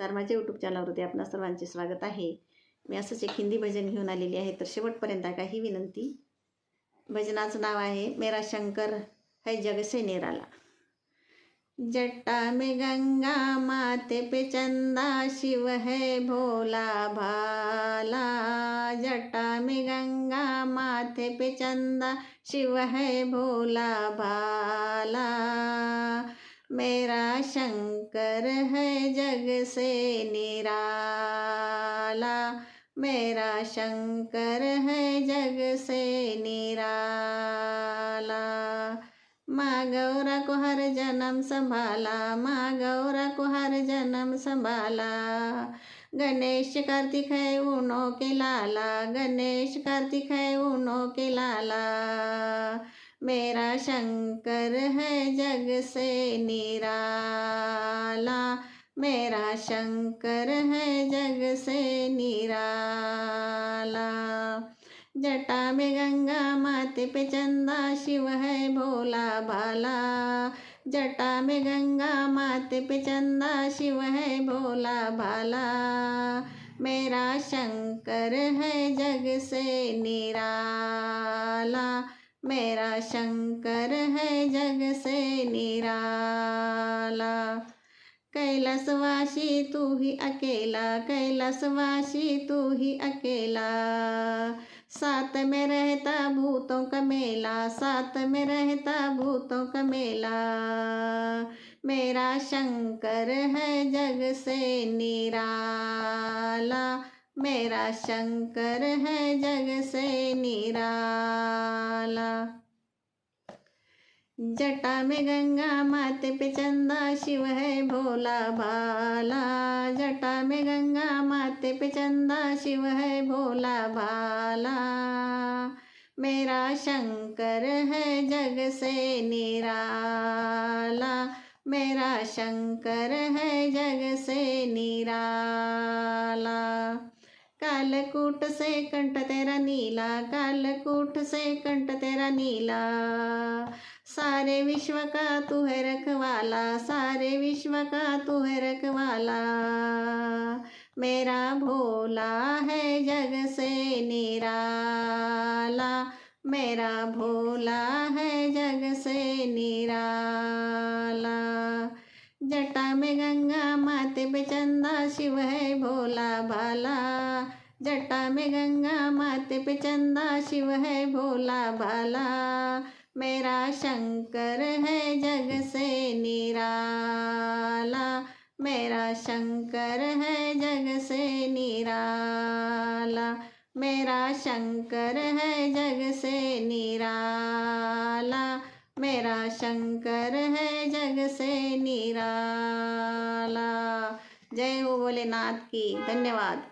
तर माझ्या यूट्यूब चॅनलवरती आपणा सर्वांचे स्वागत आहे. मी असंच एक हिंदी भजन घेऊन आलेली आहे तर शेवटपर्यंत काही विनंती. भजनाचं नाव आहे मेरा शंकर है जग से निराला. जट्टा में गंगा माते पे चंदा शिव है भोला भाला. जट्टा में गंगा माथे पे चंदा शिव है भोला भाला. मेरा शंकर है जग से निराला। मेरा शंकर है जग से निराला। माँ गौरा को हर जन्म संभाला, माँ गौरा को हर जन्म संभाला। गणेश कार्तिक है उनो के लाला, गणेश कार्तिक है उनो के लाला। मेरा शंकर है जग से निराला। मेरा शंकर है जग से निराला। जटा में गंगा माथे पे चंदा, शिव है भोला भाला। जटा में गंगा माथे पे चंदा, शिव है भोला भाला। मेरा शंकर है जग से निराला। मेरा शंकर है जग से निराला। कैलासवासी तू ही अकेला, कैलासवासी तू ही अकेला। साथ में रहता भूतों का मेला, साथ में रहता भूतों का मेला। मेरा शंकर है जग से निराला, मेरा शंकर है जग से निराला। जटा में गंगा माथे पे चंदा, शिव है भोला भाला। जटा में गंगा माथे पे चंदा, शिव है भोला भाला। मेरा शंकर है जग से निराला। मेरा शंकर है जग से निराला। कालकूट से कंठ तेरा नीला, कालकूट से कंठ तेरा नीला। सारे विश्व का तू है रखवाला, सारे विश्व का तू है रखवाला। मेरा भोला है जग से निराला। मेरा भोला है जग से निराला। जटा में गंगा माथे पे चंदा, शिव है भोला भाला। जटा में गंगा माथे पे चंदा, शिव है भोला भाला। मेरा शंकर है जग से निराला। मेरा शंकर है जग से निराला। मेरा शंकर है जग से निराला। मेरा शंकर है जग से निराला। जय हो भोलेनाथ की धन्यवाद।